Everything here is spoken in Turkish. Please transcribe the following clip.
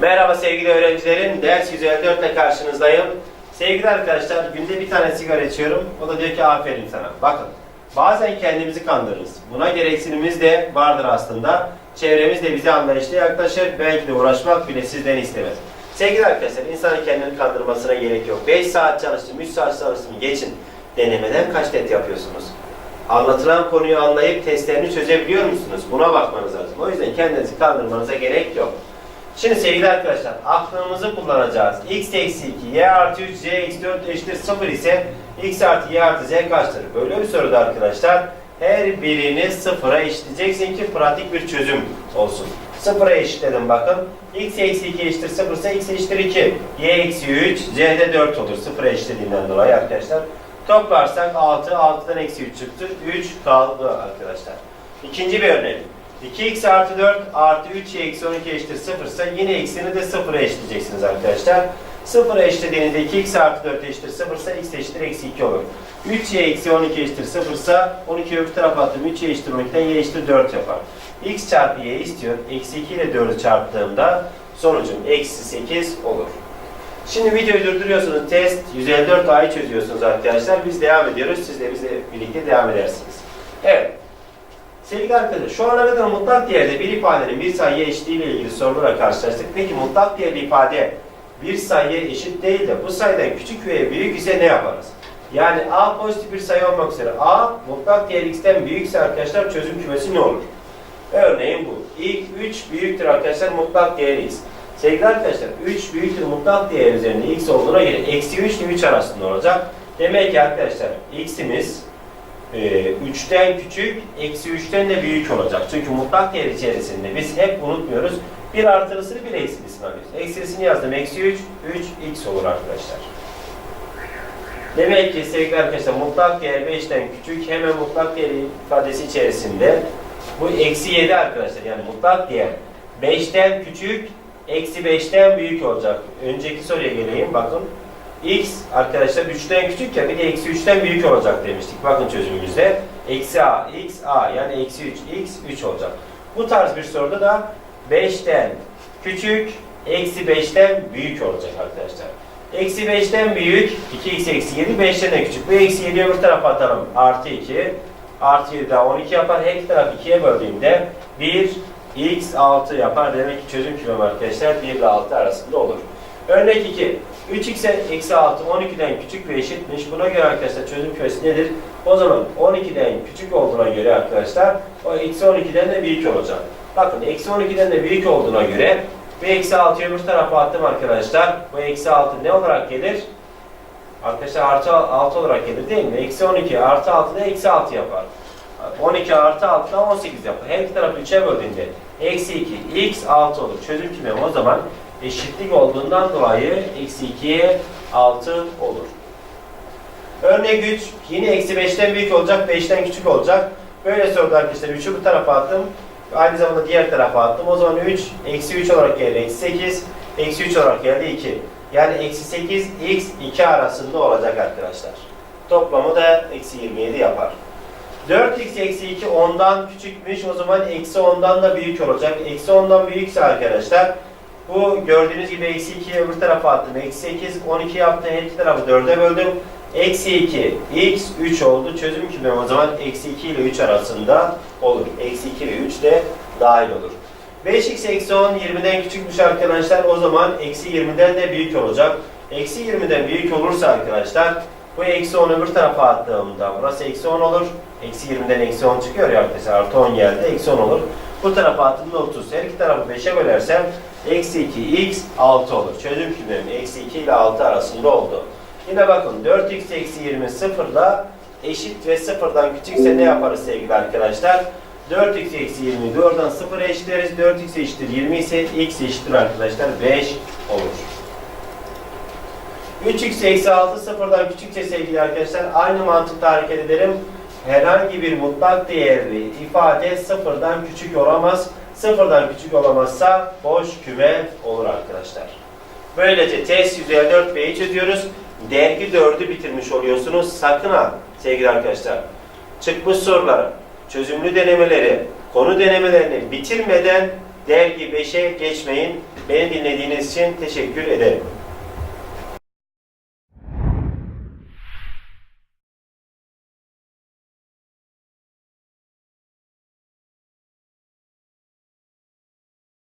Merhaba sevgili öğrencilerim. Ders 154 ile karşınızdayım. Sevgili arkadaşlar günde bir tane sigara içiyorum. O da diyor ki aferin sana. Bakın bazen kendimizi kandırırız. Buna gereksinimiz de vardır aslında. Çevremiz de bize anlayışlı yaklaşır. Belki de uğraşmak bile sizden istemez. Sevgili arkadaşlar insanın kendini kandırmasına gerek yok. 5 saat çalıştım, 3 saat çalıştım geçin. Denemeden kaç test yapıyorsunuz? Anlatılan konuyu anlayıp testlerini çözebiliyor musunuz? Buna bakmanız lazım. O yüzden kendinizi kandırmanıza gerek yok. Şimdi sevgili arkadaşlar aklımızı kullanacağız. x eksi 2, y artı 3, z eksi 4 eşittir 0 ise x artı y artı z kaçtır? Böyle bir soruda arkadaşlar her birini sıfıra eşitleyeceksin ki pratik bir çözüm olsun. Sıfıra eşitledim bakın. x eksi 2 eşittir 0 ise x eşittir 2. y eksi 3, z de 4 olur. Sıfıra eşitlediğinden dolayı arkadaşlar. Toplarsak 6, 6'dan eksi 3 çıktı. 3 kaldı arkadaşlar. İkinci bir örnek. 2x artı 4 artı 3y eksi 12 eşittir 0 ise yine eksini de 0'a eşitleyeceksiniz arkadaşlar. 0'a eşitlediğinizde 2x artı 4 eşittir 0 ise x eşittir eksi 2 olur. 3y eksi 12 eşittir 0 ise 12 öbür tarafa attım. 3y eşittir 12'den y eşittir 4 yapar. x çarpı y istiyor. Eksi 2 ile 4'ü çarptığımda sonucum eksi 8 olur. Şimdi videoyu durduruyorsunuz. Test 154 A'yı çözüyorsunuz arkadaşlar. Biz devam ediyoruz. Siz de bizle birlikte devam edersiniz. Evet. Sevgili arkadaşlar, şu ana kadar mutlak değerde bir ifadenin bir sayıya eşitliği ile ilgili sorulara karşılaştık. Peki mutlak değerli ifade bir sayıya eşit değil de bu sayıdan küçük veya büyük ise ne yaparız? Yani A pozitif bir sayı olmak üzere A mutlak değer x'ten büyükse arkadaşlar çözüm kümesi ne olur? Örneğin bu. İlk 3 büyüktür arkadaşlar mutlak değer x. Sevgili arkadaşlar 3 büyüktür mutlak değer üzerinde x olduğuna göre eksi 3 ile 3 arasında olacak. Demek ki arkadaşlar x'imiz e, 3'ten küçük, eksi 3'ten de büyük olacak. Çünkü mutlak değer içerisinde biz hep unutmuyoruz. Bir artılısını bir eksilisini alıyoruz. Eksilisini yazdım. Eksi 3, 3x olur arkadaşlar. Demek ki sevgili arkadaşlar mutlak değer 5'ten küçük hemen mutlak değer ifadesi içerisinde bu eksi 7 arkadaşlar yani mutlak değer 5'ten küçük eksi 5'ten büyük olacak. Önceki soruya geleyim bakın. X arkadaşlar 3'ten küçük ya bir de eksi 3'ten büyük olacak demiştik. Bakın çözümümüzde. Eksi A, X, A yani eksi 3, X, 3 olacak. Bu tarz bir soruda da 5'ten küçük, eksi 5'ten büyük olacak arkadaşlar. Eksi 5'ten büyük, 2x eksi 7, 5'ten de küçük. Bu eksi 7'yi öbür tarafa atalım. Artı 2, artı 7 daha 12 yapar. Her iki taraf 2'ye böldüğümde 1, x 6 yapar. Demek ki çözüm kümem arkadaşlar 1 ile 6 arasında olur. Örnek 2. 3x eksi 6 12'den küçük ve eşitmiş. Buna göre arkadaşlar çözüm kümesi nedir? O zaman 12'den küçük olduğuna göre arkadaşlar o eksi 12'den de büyük olacak. Bakın eksi 12'den de büyük olduğuna göre bu eksi 6'yı öbür tarafa attım arkadaşlar. Bu eksi 6 ne olarak gelir? Arkadaşlar artı 6 olarak gelir değil mi? Eksi 12 artı 6 da eksi 6 yapar. 12 artı 6 da 18 yapar. Her iki tarafı 3'e böldüğünde eksi 2 x 6 olur. Çözüm kümem o zaman eşitlik olduğundan dolayı eksi 2'ye 6 olur. Örnek 3 yine eksi 5'ten büyük olacak, 5'ten küçük olacak. Böyle soruda arkadaşlar 3'ü bu tarafa attım. Aynı zamanda diğer tarafa attım. O zaman 3 eksi 3 olarak geldi. Eksi 8 eksi 3 olarak geldi 2. Yani eksi 8 x 2 arasında olacak arkadaşlar. Toplamı da eksi 27 yapar. 4x eksi 2 10'dan küçükmüş. O zaman eksi 10'dan da büyük olacak. Eksi 10'dan büyükse arkadaşlar bu gördüğünüz gibi eksi 2'yi öbür tarafa attım. Eksi 8, 12 yaptım. Her iki tarafı 4'e böldüm. Eksi 2, x 3 oldu. Çözüm kümem o zaman eksi 2 ile 3 arasında olur. Eksi 2 ve 3 de dahil olur. 5x eksi 10 20'den küçükmüş arkadaşlar. O zaman eksi 20'den de büyük olacak. Eksi 20'den büyük olursa arkadaşlar bu eksi 10 öbür tarafa attığımda burası eksi 10 olur. Eksi 20'den eksi 10 çıkıyor ya arkadaşlar. Artı 10 geldi. Eksi 10 olur. Bu tarafa attığımda 30. Her iki tarafı 5'e bölersem eksi 2 x 6 olur. Çözüm kümemi eksi 2 ile 6 arasında oldu. Yine bakın 4x eksi 20 sıfırla eşit ve sıfırdan küçükse ne yaparız sevgili arkadaşlar? 4x eksi 20'yi doğrudan sıfıra eşitleriz. 4x eşittir 20 ise x eşittir arkadaşlar 5 olur. 3x eksi 6 sıfırdan küçükse sevgili arkadaşlar aynı mantıkla hareket edelim. Herhangi bir mutlak değerli ifade sıfırdan küçük olamaz. Sıfırdan küçük olamazsa boş küme olur arkadaşlar. Böylece test 154B'yi çözüyoruz. Dergi 4'ü bitirmiş oluyorsunuz. Sakın ha sevgili arkadaşlar. Çıkmış soruları, çözümlü denemeleri, konu denemelerini bitirmeden Dergi 5'e geçmeyin. Beni dinlediğiniz için teşekkür ederim.